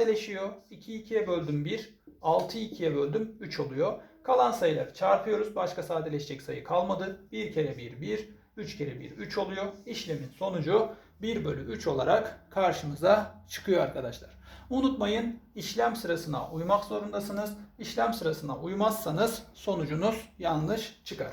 sadeleşiyor. 2'yi 2'ye böldüm 1. 6'yı 2'ye böldüm 3 oluyor. Kalan sayıları çarpıyoruz. Başka sadeleşecek sayı kalmadı. 1 kere 1 1. 3 kere 1 3 oluyor. İşlemin sonucu 1 bölü 3 olarak karşımıza çıkıyor arkadaşlar. Unutmayın işlem sırasına uymak zorundasınız. İşlem sırasına uymazsanız sonucunuz yanlış çıkar.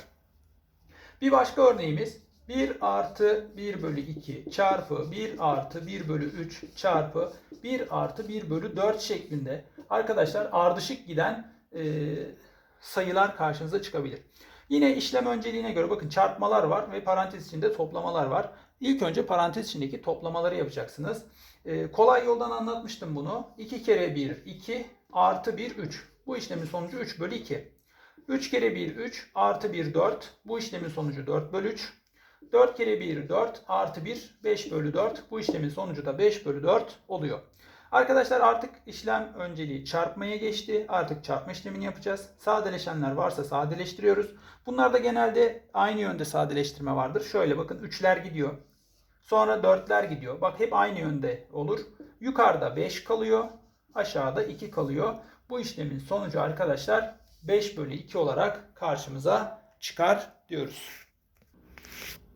Bir başka örneğimiz 1 artı 1 bölü 2 çarpı 1 artı 1 bölü 3 çarpı 1 artı 1 bölü 4 şeklinde arkadaşlar ardışık giden e, sayılar karşınıza çıkabilir. Yine işlem önceliğine göre bakın çarpmalar var ve parantez içinde toplamalar var. İlk önce parantez içindeki toplamaları yapacaksınız. E, kolay yoldan anlatmıştım bunu. 2 kere 1 2 artı 1 3. Bu işlemin sonucu 3 bölü 2. 3 kere 1 3 artı 1 4. Bu işlemin sonucu 4 bölü 3. 4 kere 1 4 artı 1 5 bölü 4. Bu işlemin sonucu da 5 bölü 4 oluyor. Arkadaşlar artık işlem önceliği çarpmaya geçti. Artık çarpma işlemini yapacağız. Sadeleşenler varsa sadeleştiriyoruz. Bunlarda genelde aynı yönde sadeleştirme vardır. Şöyle bakın 3'ler gidiyor. Sonra 4'ler gidiyor. Bak hep aynı yönde olur. Yukarıda 5 kalıyor. Aşağıda 2 kalıyor. Bu işlemin sonucu arkadaşlar 5 bölü 2 olarak karşımıza çıkar diyoruz.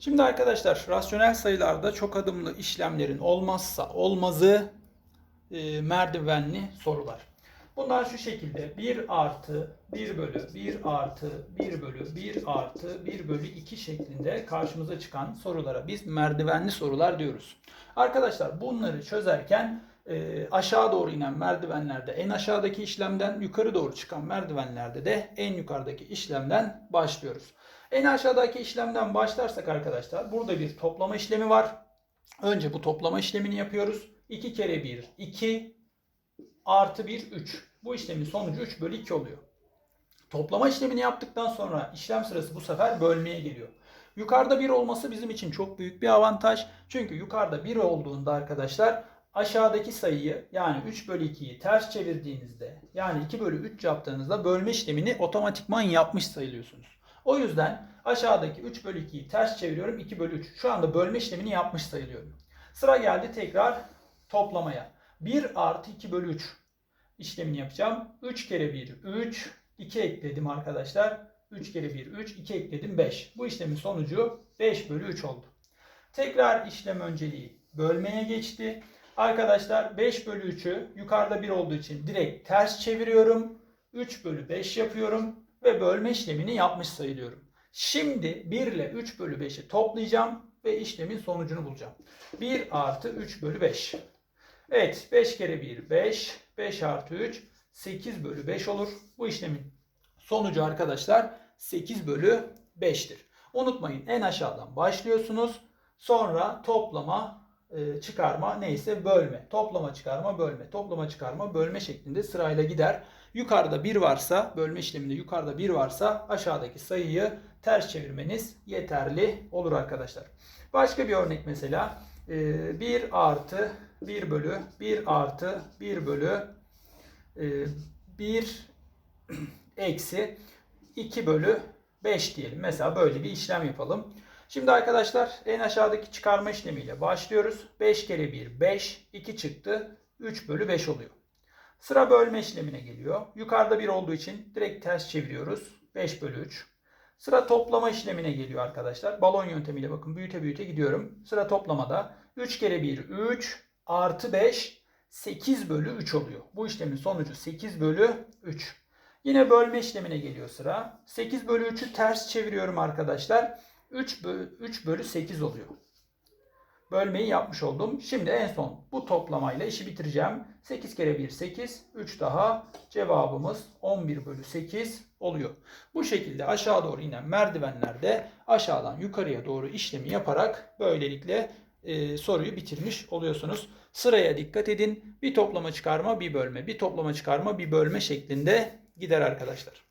Şimdi arkadaşlar rasyonel sayılarda çok adımlı işlemlerin olmazsa olmazı e, merdivenli sorular. Bunlar şu şekilde 1 artı 1 bölü 1 artı 1 bölü 1 artı 1 bölü 2 şeklinde karşımıza çıkan sorulara biz merdivenli sorular diyoruz. Arkadaşlar bunları çözerken e, aşağı doğru inen merdivenlerde en aşağıdaki işlemden yukarı doğru çıkan merdivenlerde de en yukarıdaki işlemden başlıyoruz. En aşağıdaki işlemden başlarsak arkadaşlar burada bir toplama işlemi var. Önce bu toplama işlemini yapıyoruz. 2 kere 1 2 artı 1 3. Bu işlemin sonucu 3 bölü 2 oluyor. Toplama işlemini yaptıktan sonra işlem sırası bu sefer bölmeye geliyor. Yukarıda 1 olması bizim için çok büyük bir avantaj. Çünkü yukarıda 1 olduğunda arkadaşlar aşağıdaki sayıyı yani 3 bölü 2'yi ters çevirdiğinizde yani 2 bölü 3 yaptığınızda bölme işlemini otomatikman yapmış sayılıyorsunuz. O yüzden aşağıdaki 3 bölü 2'yi ters çeviriyorum 2 bölü 3. Şu anda bölme işlemini yapmış sayılıyorum. Sıra geldi tekrar toplamaya. 1 artı 2 bölü 3 işlemini yapacağım. 3 kere 1 3. 2 ekledim arkadaşlar. 3 kere 1 3. 2 ekledim 5. Bu işlemin sonucu 5 bölü 3 oldu. Tekrar işlem önceliği bölmeye geçti. Arkadaşlar 5 bölü 3'ü yukarıda 1 olduğu için direkt ters çeviriyorum. 3 bölü 5 yapıyorum ve bölme işlemini yapmış sayılıyorum. Şimdi 1 ile 3 bölü 5'i toplayacağım ve işlemin sonucunu bulacağım. 1 artı 3 bölü 5. Evet 5 kere 1 5. 5 artı 3 8 bölü 5 olur. Bu işlemin sonucu arkadaşlar 8 bölü 5'tir. Unutmayın en aşağıdan başlıyorsunuz. Sonra toplama, e, çıkarma neyse bölme. Toplama, çıkarma, bölme. Toplama, çıkarma, bölme şeklinde sırayla gider. Yukarıda 1 varsa, bölme işleminde yukarıda 1 varsa aşağıdaki sayıyı ters çevirmeniz yeterli olur arkadaşlar. Başka bir örnek mesela 1 artı 1 bölü 1 artı 1 bölü 1 eksi 2 bölü 5 diyelim. Mesela böyle bir işlem yapalım. Şimdi arkadaşlar en aşağıdaki çıkarma işlemiyle başlıyoruz. 5 kere 1 5 2 çıktı 3 bölü 5 oluyor. Sıra bölme işlemine geliyor. Yukarıda 1 olduğu için direkt ters çeviriyoruz. 5 bölü 3. Sıra toplama işlemine geliyor arkadaşlar. Balon yöntemiyle bakın büyüte büyüte gidiyorum. Sıra toplamada 3 kere 1 3 artı 5 8 bölü 3 oluyor. Bu işlemin sonucu 8 bölü 3. Yine bölme işlemine geliyor sıra. 8 bölü 3'ü ters çeviriyorum arkadaşlar. 3 bölü, 3 bölü 8 oluyor. Bölmeyi yapmış oldum. Şimdi en son bu toplamayla işi bitireceğim. 8 kere 1 8. 3 daha cevabımız 11 bölü 8 oluyor. Bu şekilde aşağı doğru inen merdivenlerde aşağıdan yukarıya doğru işlemi yaparak böylelikle e, soruyu bitirmiş oluyorsunuz. Sıraya dikkat edin. Bir toplama çıkarma bir bölme. Bir toplama çıkarma bir bölme şeklinde gider arkadaşlar.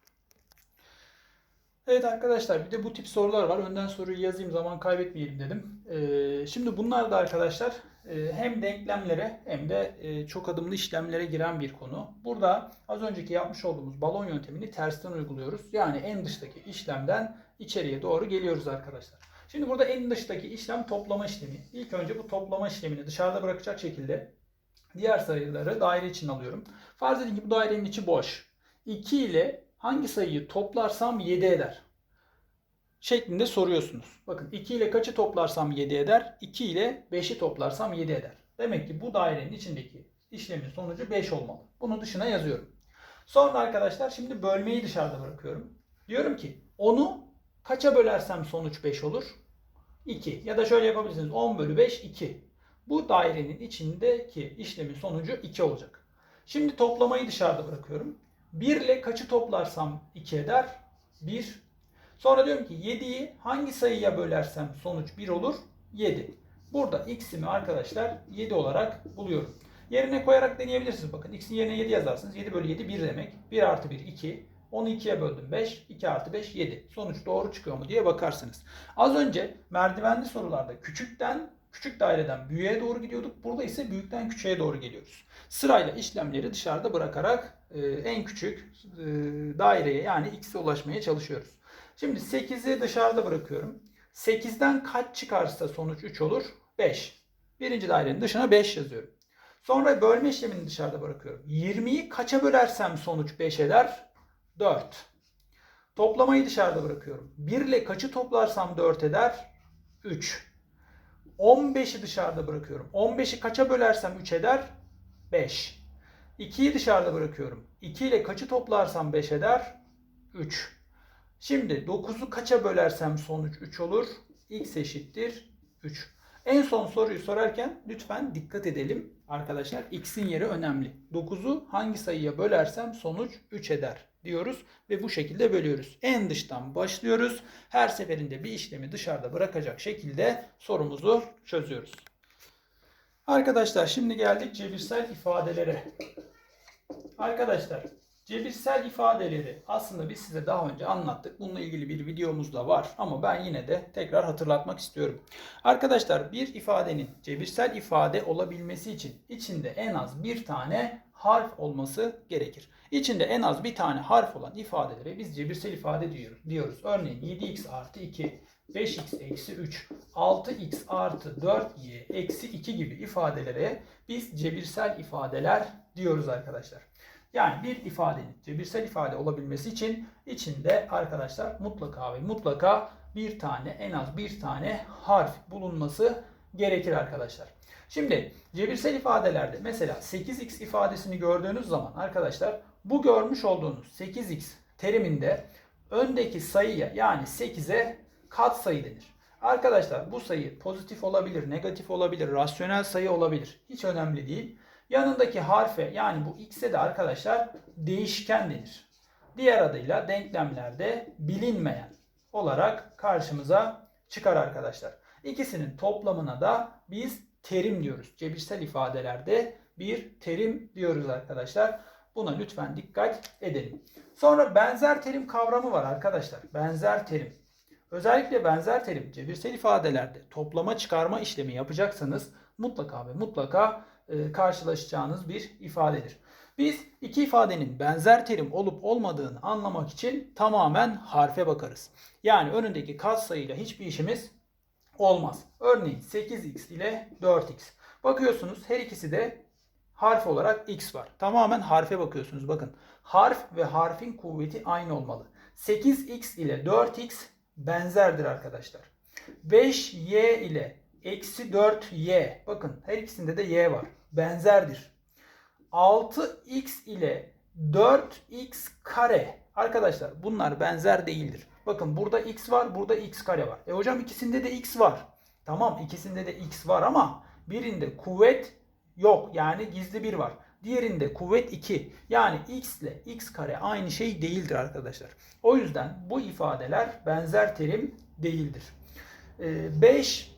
Evet arkadaşlar bir de bu tip sorular var. Önden soruyu yazayım zaman kaybetmeyelim dedim. Ee, şimdi bunlar da arkadaşlar e, hem denklemlere hem de e, çok adımlı işlemlere giren bir konu. Burada az önceki yapmış olduğumuz balon yöntemini tersten uyguluyoruz. Yani en dıştaki işlemden içeriye doğru geliyoruz arkadaşlar. Şimdi burada en dıştaki işlem toplama işlemi. İlk önce bu toplama işlemini dışarıda bırakacak şekilde Diğer sayıları daire için alıyorum. Farz edin ki bu dairenin içi boş. 2 ile hangi sayıyı toplarsam 7 eder? Şeklinde soruyorsunuz. Bakın 2 ile kaçı toplarsam 7 eder? 2 ile 5'i toplarsam 7 eder. Demek ki bu dairenin içindeki işlemin sonucu 5 olmalı. Bunu dışına yazıyorum. Sonra arkadaşlar şimdi bölmeyi dışarıda bırakıyorum. Diyorum ki 10'u kaça bölersem sonuç 5 olur? 2. Ya da şöyle yapabilirsiniz. 10 bölü 5 2. Bu dairenin içindeki işlemin sonucu 2 olacak. Şimdi toplamayı dışarıda bırakıyorum. 1 ile kaçı toplarsam 2 eder? 1. Sonra diyorum ki 7'yi hangi sayıya bölersem sonuç 1 olur? 7. Burada x'imi arkadaşlar 7 olarak buluyorum. Yerine koyarak deneyebilirsiniz. Bakın x'in yerine 7 yazarsınız. 7 bölü 7 1 demek. 1 artı 1 2. Onu 2'ye böldüm 5. 2 artı 5 7. Sonuç doğru çıkıyor mu diye bakarsınız. Az önce merdivenli sorularda küçükten küçük daireden büyüğe doğru gidiyorduk. Burada ise büyükten küçüğe doğru geliyoruz. Sırayla işlemleri dışarıda bırakarak e, en küçük e, daireye yani x'e ulaşmaya çalışıyoruz. Şimdi 8'i dışarıda bırakıyorum. 8'den kaç çıkarsa sonuç 3 olur? 5. Birinci dairenin dışına 5 yazıyorum. Sonra bölme işlemini dışarıda bırakıyorum. 20'yi kaça bölersem sonuç 5 eder? 4. Toplamayı dışarıda bırakıyorum. 1 ile kaçı toplarsam 4 eder? 3. 15'i dışarıda bırakıyorum. 15'i kaça bölersem 3 eder? 5. 2'yi dışarıda bırakıyorum. 2 ile kaçı toplarsam 5 eder? 3. Şimdi 9'u kaça bölersem sonuç 3 olur? x eşittir 3. En son soruyu sorarken lütfen dikkat edelim arkadaşlar. X'in yeri önemli. 9'u hangi sayıya bölersem sonuç 3 eder diyoruz ve bu şekilde bölüyoruz. En dıştan başlıyoruz. Her seferinde bir işlemi dışarıda bırakacak şekilde sorumuzu çözüyoruz. Arkadaşlar şimdi geldik cebirsel ifadelere. Arkadaşlar cebirsel ifadeleri aslında biz size daha önce anlattık. Bununla ilgili bir videomuz da var ama ben yine de tekrar hatırlatmak istiyorum. Arkadaşlar bir ifadenin cebirsel ifade olabilmesi için içinde en az bir tane harf olması gerekir. İçinde en az bir tane harf olan ifadelere biz cebirsel ifade diyoruz. Örneğin 7x artı 2, 5x eksi 3, 6x artı 4y eksi 2 gibi ifadelere biz cebirsel ifadeler diyoruz arkadaşlar. Yani bir ifadenin cebirsel ifade olabilmesi için içinde arkadaşlar mutlaka ve mutlaka bir tane en az bir tane harf bulunması gerekir arkadaşlar. Şimdi cebirsel ifadelerde mesela 8x ifadesini gördüğünüz zaman arkadaşlar bu görmüş olduğunuz 8x teriminde öndeki sayıya yani 8'e kat sayı denir. Arkadaşlar bu sayı pozitif olabilir, negatif olabilir, rasyonel sayı olabilir. Hiç önemli değil. Yanındaki harfe yani bu x'e de arkadaşlar değişken denir. Diğer adıyla denklemlerde bilinmeyen olarak karşımıza çıkar arkadaşlar. İkisinin toplamına da biz terim diyoruz. Cebirsel ifadelerde bir terim diyoruz arkadaşlar. Buna lütfen dikkat edelim. Sonra benzer terim kavramı var arkadaşlar. Benzer terim. Özellikle benzer terim cebirsel ifadelerde toplama çıkarma işlemi yapacaksanız mutlaka ve mutlaka e, karşılaşacağınız bir ifadedir. Biz iki ifadenin benzer terim olup olmadığını anlamak için tamamen harfe bakarız. Yani önündeki katsayıyla hiçbir işimiz olmaz. Örneğin 8x ile 4x. Bakıyorsunuz her ikisi de harf olarak x var. Tamamen harfe bakıyorsunuz. Bakın harf ve harfin kuvveti aynı olmalı. 8x ile 4x benzerdir arkadaşlar. 5y ile eksi 4y. Bakın her ikisinde de y var. Benzerdir. 6x ile 4x kare. Arkadaşlar bunlar benzer değildir. Bakın burada x var, burada x kare var. E hocam ikisinde de x var. Tamam ikisinde de x var ama birinde kuvvet yok. Yani gizli bir var. Diğerinde kuvvet 2. Yani x ile x kare aynı şey değildir arkadaşlar. O yüzden bu ifadeler benzer terim değildir. 5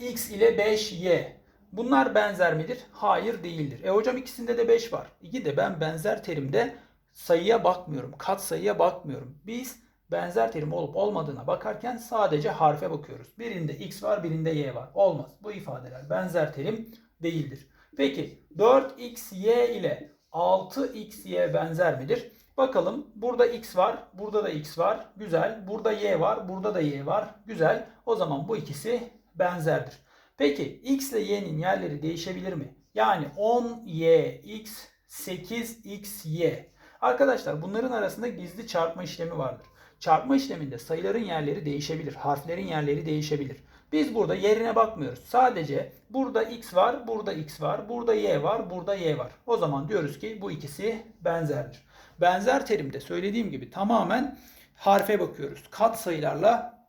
x ile 5y. Bunlar benzer midir? Hayır değildir. E hocam ikisinde de 5 var. İki de ben benzer terimde sayıya bakmıyorum. Kat sayıya bakmıyorum. Biz benzer terim olup olmadığına bakarken sadece harfe bakıyoruz. Birinde x var, birinde y var. Olmaz. Bu ifadeler benzer terim değildir. Peki 4xy ile 6xy benzer midir? Bakalım burada x var, burada da x var. Güzel. Burada y var, burada da y var. Güzel. O zaman bu ikisi benzerdir. Peki x ile y'nin yerleri değişebilir mi? Yani 10yx 8xy. Arkadaşlar bunların arasında gizli çarpma işlemi vardır. Çarpma işleminde sayıların yerleri değişebilir. Harflerin yerleri değişebilir. Biz burada yerine bakmıyoruz. Sadece burada x var, burada x var, burada y var, burada y var. O zaman diyoruz ki bu ikisi benzerdir. Benzer terimde söylediğim gibi tamamen harfe bakıyoruz. Kat sayılarla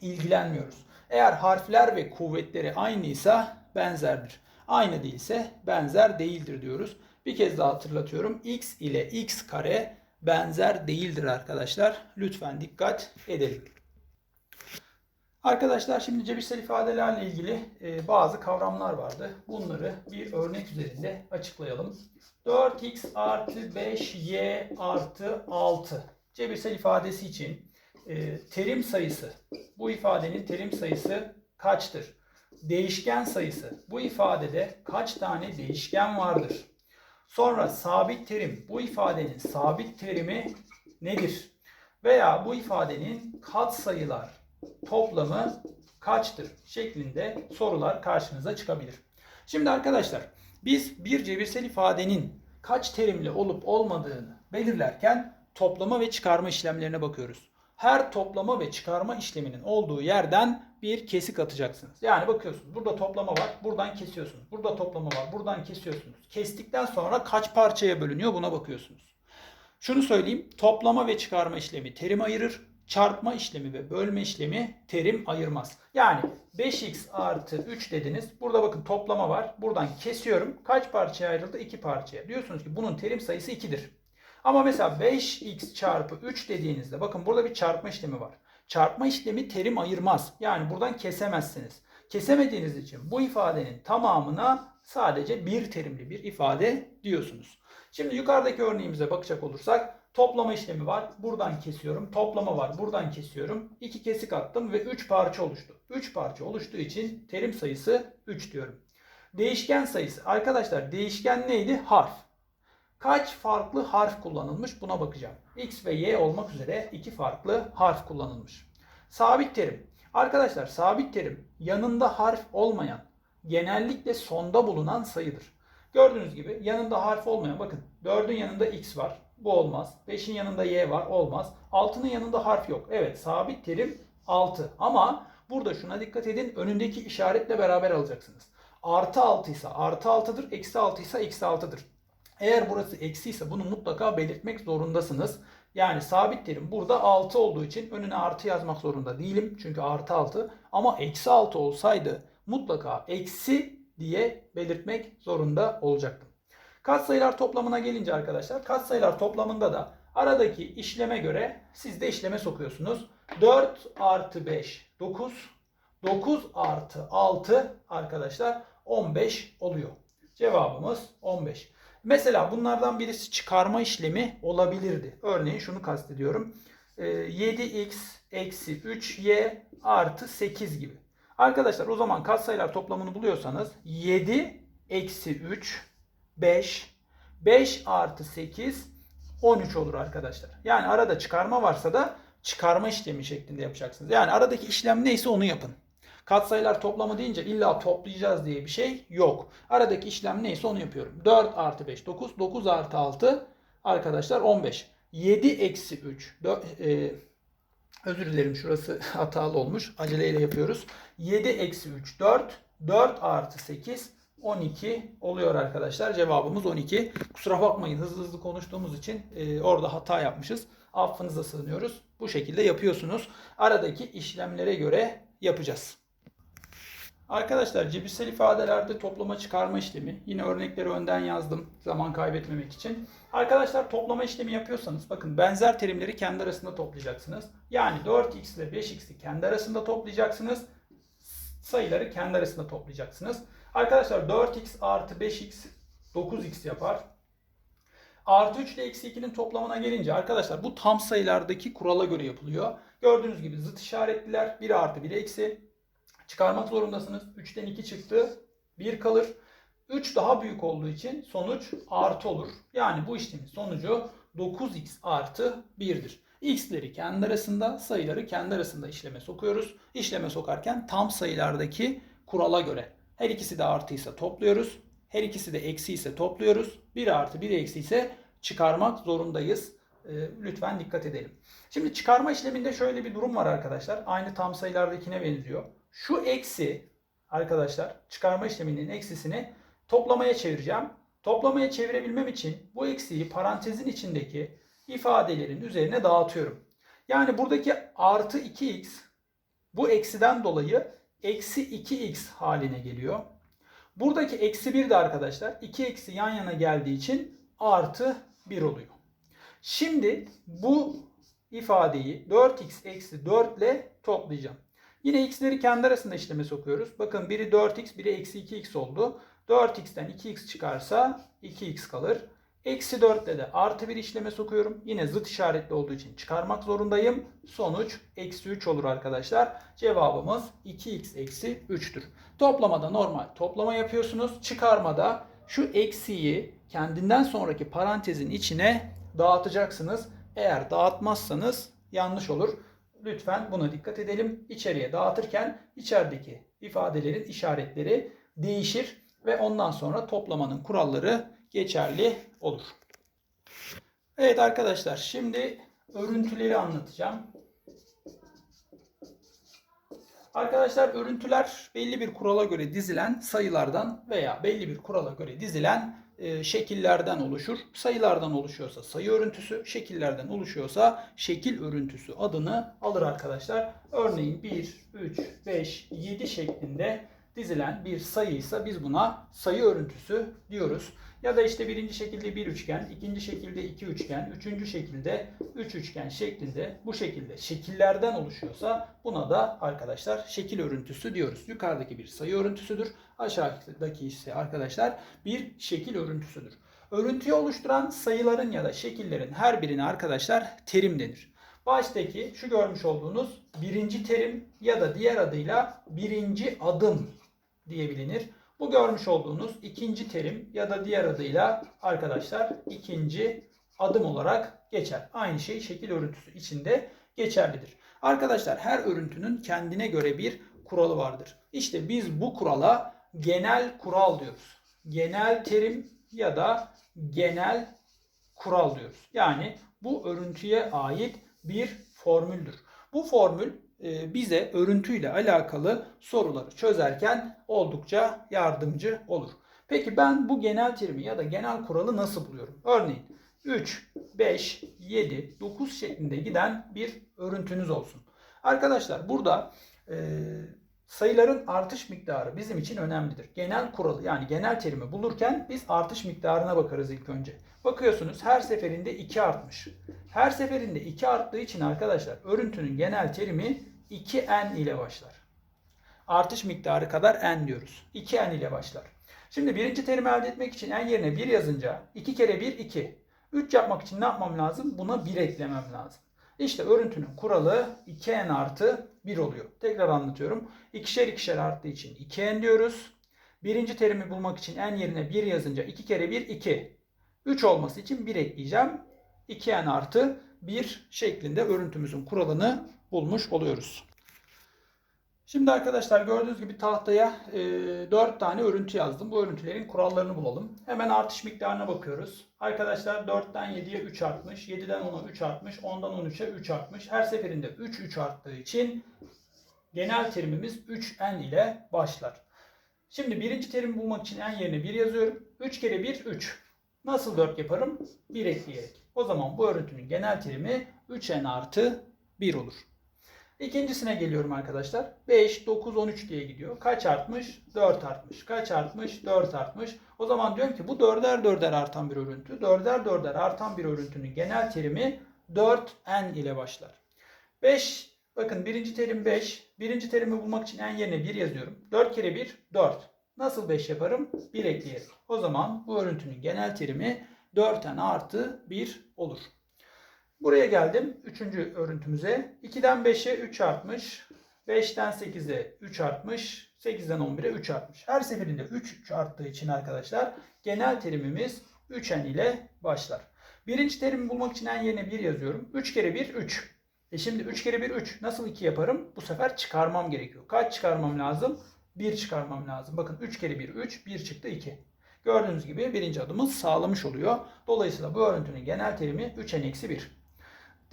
ilgilenmiyoruz. Eğer harfler ve kuvvetleri aynıysa benzerdir. Aynı değilse benzer değildir diyoruz. Bir kez daha hatırlatıyorum. x ile x kare benzer değildir arkadaşlar. Lütfen dikkat edelim. Arkadaşlar şimdi cebirsel ifadelerle ilgili e, bazı kavramlar vardı. Bunları bir örnek üzerinde açıklayalım. 4x artı 5y artı 6 cebirsel ifadesi için e, terim sayısı bu ifadenin terim sayısı kaçtır? Değişken sayısı bu ifadede kaç tane değişken vardır? Sonra sabit terim bu ifadenin sabit terimi nedir? Veya bu ifadenin katsayılar toplamı kaçtır şeklinde sorular karşınıza çıkabilir. Şimdi arkadaşlar biz bir cebirsel ifadenin kaç terimli olup olmadığını belirlerken toplama ve çıkarma işlemlerine bakıyoruz. Her toplama ve çıkarma işleminin olduğu yerden bir kesik atacaksınız. Yani bakıyorsunuz burada toplama var, buradan kesiyorsunuz. Burada toplama var, buradan kesiyorsunuz. Kestikten sonra kaç parçaya bölünüyor buna bakıyorsunuz. Şunu söyleyeyim, toplama ve çıkarma işlemi terim ayırır, çarpma işlemi ve bölme işlemi terim ayırmaz. Yani 5x artı 3 dediniz. Burada bakın toplama var. Buradan kesiyorum. Kaç parçaya ayrıldı? 2 parçaya. Diyorsunuz ki bunun terim sayısı 2'dir. Ama mesela 5x çarpı 3 dediğinizde bakın burada bir çarpma işlemi var. Çarpma işlemi terim ayırmaz. Yani buradan kesemezsiniz. Kesemediğiniz için bu ifadenin tamamına sadece bir terimli bir ifade diyorsunuz. Şimdi yukarıdaki örneğimize bakacak olursak toplama işlemi var. Buradan kesiyorum. Toplama var. Buradan kesiyorum. 2 kesik attım ve 3 parça oluştu. 3 parça oluştuğu için terim sayısı 3 diyorum. Değişken sayısı. Arkadaşlar değişken neydi? Harf. Kaç farklı harf kullanılmış buna bakacağım. X ve Y olmak üzere iki farklı harf kullanılmış. Sabit terim. Arkadaşlar sabit terim yanında harf olmayan, genellikle sonda bulunan sayıdır. Gördüğünüz gibi yanında harf olmayan bakın 4'ün yanında X var. Bu olmaz. 5'in yanında Y var. Olmaz. 6'nın yanında harf yok. Evet sabit terim 6. Ama burada şuna dikkat edin. Önündeki işaretle beraber alacaksınız. Artı 6 ise artı 6'dır. Eksi 6 ise eksi 6'dır. Eğer burası eksi ise bunu mutlaka belirtmek zorundasınız. Yani sabit terim burada 6 olduğu için önüne artı yazmak zorunda değilim. Çünkü artı 6 ama eksi 6 olsaydı mutlaka eksi diye belirtmek zorunda olacaktım. Katsayılar toplamına gelince arkadaşlar katsayılar toplamında da aradaki işleme göre siz de işleme sokuyorsunuz. 4 artı 5 9 9 artı 6 arkadaşlar 15 oluyor. Cevabımız 15. Mesela bunlardan birisi çıkarma işlemi olabilirdi. Örneğin şunu kastediyorum. 7x eksi 3y artı 8 gibi. Arkadaşlar o zaman katsayılar toplamını buluyorsanız 7 eksi 3 5 5 artı 8 13 olur arkadaşlar. Yani arada çıkarma varsa da çıkarma işlemi şeklinde yapacaksınız. Yani aradaki işlem neyse onu yapın. Katsayılar toplamı deyince illa toplayacağız diye bir şey yok. Aradaki işlem neyse onu yapıyorum. 4 artı 5 9. 9 artı 6 arkadaşlar 15. 7 eksi 3. 4, e, özür dilerim şurası hatalı olmuş. Aceleyle yapıyoruz. 7 eksi 3 4. 4 artı 8 12 oluyor arkadaşlar. Cevabımız 12. Kusura bakmayın hızlı hızlı konuştuğumuz için e, orada hata yapmışız. Affınıza sığınıyoruz. Bu şekilde yapıyorsunuz. Aradaki işlemlere göre yapacağız. Arkadaşlar cebirsel ifadelerde toplama çıkarma işlemi. Yine örnekleri önden yazdım zaman kaybetmemek için. Arkadaşlar toplama işlemi yapıyorsanız bakın benzer terimleri kendi arasında toplayacaksınız. Yani 4x ile 5x'i kendi arasında toplayacaksınız. Sayıları kendi arasında toplayacaksınız. Arkadaşlar 4x artı 5x 9x yapar. Artı 3 ile eksi 2'nin toplamına gelince arkadaşlar bu tam sayılardaki kurala göre yapılıyor. Gördüğünüz gibi zıt işaretliler 1 artı 1 eksi. Çıkarmak zorundasınız. 3'ten 2 çıktı. 1 kalır. 3 daha büyük olduğu için sonuç artı olur. Yani bu işlemin sonucu 9x artı 1'dir. X'leri kendi arasında, sayıları kendi arasında işleme sokuyoruz. İşleme sokarken tam sayılardaki kurala göre her ikisi de artıysa topluyoruz. Her ikisi de eksi ise topluyoruz. 1 artı 1 eksi ise çıkarmak zorundayız. Ee, lütfen dikkat edelim. Şimdi çıkarma işleminde şöyle bir durum var arkadaşlar. Aynı tam sayılardakine benziyor. Şu eksi arkadaşlar çıkarma işleminin eksisini toplamaya çevireceğim. Toplamaya çevirebilmem için bu eksiği parantezin içindeki ifadelerin üzerine dağıtıyorum. Yani buradaki artı 2x bu eksiden dolayı eksi 2x haline geliyor. Buradaki eksi 1 de arkadaşlar 2 eksi yan yana geldiği için artı 1 oluyor. Şimdi bu ifadeyi 4x eksi 4 ile toplayacağım. Yine x'leri kendi arasında işleme sokuyoruz. Bakın biri 4x biri eksi 2x oldu. 4x'ten 2x çıkarsa 2x kalır. Eksi 4 ile de artı bir işleme sokuyorum. Yine zıt işaretli olduğu için çıkarmak zorundayım. Sonuç eksi 3 olur arkadaşlar. Cevabımız 2x eksi 3'tür. Toplamada normal toplama yapıyorsunuz. Çıkarmada şu eksiyi kendinden sonraki parantezin içine dağıtacaksınız. Eğer dağıtmazsanız yanlış olur. Lütfen buna dikkat edelim. İçeriye dağıtırken içerideki ifadelerin işaretleri değişir ve ondan sonra toplamanın kuralları geçerli olur. Evet arkadaşlar şimdi örüntüleri anlatacağım. Arkadaşlar örüntüler belli bir kurala göre dizilen sayılardan veya belli bir kurala göre dizilen şekillerden oluşur. Sayılardan oluşuyorsa sayı örüntüsü, şekillerden oluşuyorsa şekil örüntüsü adını alır arkadaşlar. Örneğin 1, 3, 5, 7 şeklinde dizilen bir sayıysa biz buna sayı örüntüsü diyoruz. Ya da işte birinci şekilde bir üçgen, ikinci şekilde iki üçgen, üçüncü şekilde üç üçgen şeklinde bu şekilde şekillerden oluşuyorsa buna da arkadaşlar şekil örüntüsü diyoruz. Yukarıdaki bir sayı örüntüsüdür. Aşağıdaki ise arkadaşlar bir şekil örüntüsüdür. Örüntüyü oluşturan sayıların ya da şekillerin her birine arkadaşlar terim denir. Baştaki şu görmüş olduğunuz birinci terim ya da diğer adıyla birinci adım diye bilinir. Bu görmüş olduğunuz ikinci terim ya da diğer adıyla arkadaşlar ikinci adım olarak geçer. Aynı şey şekil örüntüsü içinde geçerlidir. Arkadaşlar her örüntünün kendine göre bir kuralı vardır. İşte biz bu kurala genel kural diyoruz. Genel terim ya da genel kural diyoruz. Yani bu örüntüye ait bir formüldür. Bu formül bize örüntüyle alakalı soruları çözerken oldukça yardımcı olur. Peki ben bu genel terimi ya da genel kuralı nasıl buluyorum? Örneğin 3, 5, 7, 9 şeklinde giden bir örüntünüz olsun. Arkadaşlar burada e, sayıların artış miktarı bizim için önemlidir. Genel kuralı yani genel terimi bulurken biz artış miktarına bakarız ilk önce. Bakıyorsunuz her seferinde 2 artmış. Her seferinde 2 arttığı için arkadaşlar örüntünün genel terimi 2n ile başlar. Artış miktarı kadar n diyoruz. 2n ile başlar. Şimdi birinci terimi elde etmek için n yerine 1 yazınca 2 kere 1 2. 3 yapmak için ne yapmam lazım? Buna 1 eklemem lazım. İşte örüntünün kuralı 2n artı 1 oluyor. Tekrar anlatıyorum. İkişer ikişer arttığı için 2n diyoruz. Birinci terimi bulmak için n yerine 1 yazınca 2 kere 1 2. 3 olması için 1 ekleyeceğim. 2n artı 1 şeklinde örüntümüzün kuralını bulmuş oluyoruz. Şimdi arkadaşlar gördüğünüz gibi tahtaya e, 4 tane örüntü yazdım. Bu örüntülerin kurallarını bulalım. Hemen artış miktarına bakıyoruz. Arkadaşlar 4'ten 7'ye 3 artmış. 7'den 10'a 3 artmış. 10'dan 13'e 3 artmış. Her seferinde 3 3 arttığı için genel terimimiz 3n ile başlar. Şimdi birinci terimi bulmak için n yerine 1 yazıyorum. 3 kere 1 3. Nasıl 4 yaparım? 1 ekleyerek. O zaman bu örüntünün genel terimi 3n artı 1 olur. İkincisine geliyorum arkadaşlar. 5, 9, 13 diye gidiyor. Kaç artmış? 4 artmış. Kaç artmış? 4 artmış. O zaman diyorum ki bu dörder dörder artan bir örüntü. Dörder dörder artan bir örüntünün genel terimi 4n ile başlar. 5, bakın birinci terim 5. Birinci terimi bulmak için n yerine 1 yazıyorum. 4 kere 1, 4. Nasıl 5 yaparım? 1 ekleyerek. O zaman bu örüntünün genel terimi 4n artı 1 olur. Buraya geldim. Üçüncü örüntümüze. 2'den 5'e 3 artmış. 5'ten 8'e 3 artmış. 8'den 11'e 3 artmış. Her seferinde 3 3 arttığı için arkadaşlar genel terimimiz 3n ile başlar. Birinci terimi bulmak için n yerine 1 yazıyorum. 3 kere 1 3. E şimdi 3 kere 1 3. Nasıl 2 yaparım? Bu sefer çıkarmam gerekiyor. Kaç çıkarmam lazım? 1 çıkarmam lazım. Bakın 3 kere 1 3. 1 çıktı 2. Gördüğünüz gibi birinci adımı sağlamış oluyor. Dolayısıyla bu örüntünün genel terimi 3n-1.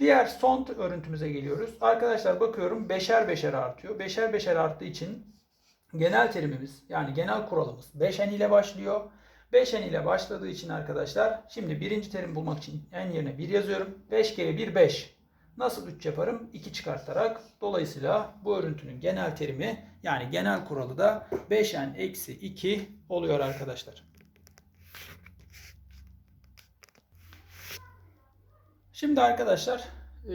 Diğer son örüntümüze geliyoruz. Arkadaşlar bakıyorum beşer beşer artıyor. Beşer beşer arttığı için genel terimimiz yani genel kuralımız 5n ile başlıyor. 5n ile başladığı için arkadaşlar şimdi birinci terim bulmak için n yerine 1 yazıyorum. 5 kere 1 5. Nasıl 3 yaparım? 2 çıkartarak. Dolayısıyla bu örüntünün genel terimi yani genel kuralı da 5n eksi 2 oluyor arkadaşlar. Şimdi arkadaşlar e,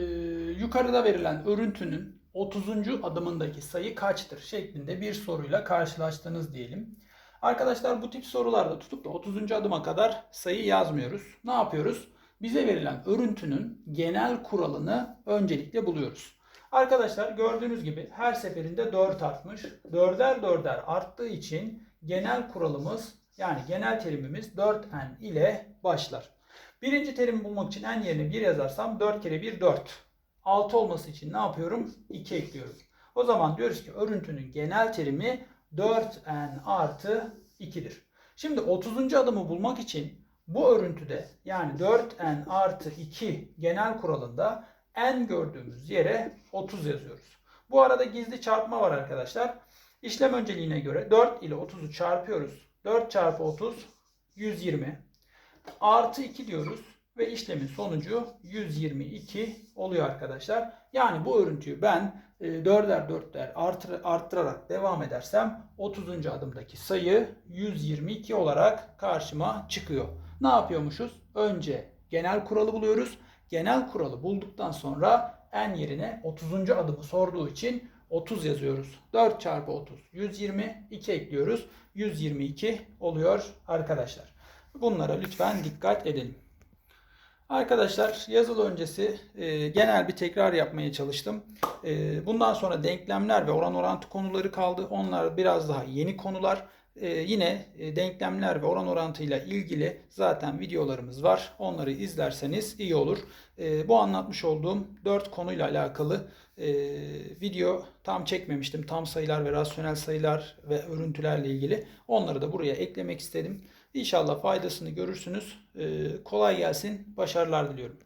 yukarıda verilen örüntünün 30. adımındaki sayı kaçtır şeklinde bir soruyla karşılaştınız diyelim. Arkadaşlar bu tip sorularda tutup da 30. adıma kadar sayı yazmıyoruz. Ne yapıyoruz? Bize verilen örüntünün genel kuralını öncelikle buluyoruz. Arkadaşlar gördüğünüz gibi her seferinde 4 artmış. 4'er 4'er arttığı için genel kuralımız yani genel terimimiz 4n ile başlar. Birinci terimi bulmak için n yerine 1 yazarsam 4 kere 1 4. 6 olması için ne yapıyorum? 2 ekliyorum. O zaman diyoruz ki örüntünün genel terimi 4n artı 2'dir. Şimdi 30. adımı bulmak için bu örüntüde yani 4n artı 2 genel kuralında n gördüğümüz yere 30 yazıyoruz. Bu arada gizli çarpma var arkadaşlar. İşlem önceliğine göre 4 ile 30'u çarpıyoruz. 4 çarpı 30 120 artı 2 diyoruz ve işlemin sonucu 122 oluyor arkadaşlar. Yani bu örüntüyü ben e, 4'er 4'er artır, arttırarak devam edersem 30. adımdaki sayı 122 olarak karşıma çıkıyor. Ne yapıyormuşuz? Önce genel kuralı buluyoruz. Genel kuralı bulduktan sonra n yerine 30. adımı sorduğu için 30 yazıyoruz. 4 çarpı 30 120 2 ekliyoruz. 122 oluyor arkadaşlar. Bunlara lütfen dikkat edelim. Arkadaşlar yazılı öncesi e, genel bir tekrar yapmaya çalıştım. E, bundan sonra denklemler ve oran orantı konuları kaldı. Onlar biraz daha yeni konular. E, yine e, denklemler ve oran orantıyla ilgili zaten videolarımız var. Onları izlerseniz iyi olur. E, bu anlatmış olduğum 4 konuyla alakalı e, video tam çekmemiştim. Tam sayılar ve rasyonel sayılar ve örüntülerle ilgili. Onları da buraya eklemek istedim. İnşallah faydasını görürsünüz. Ee, kolay gelsin. Başarılar diliyorum.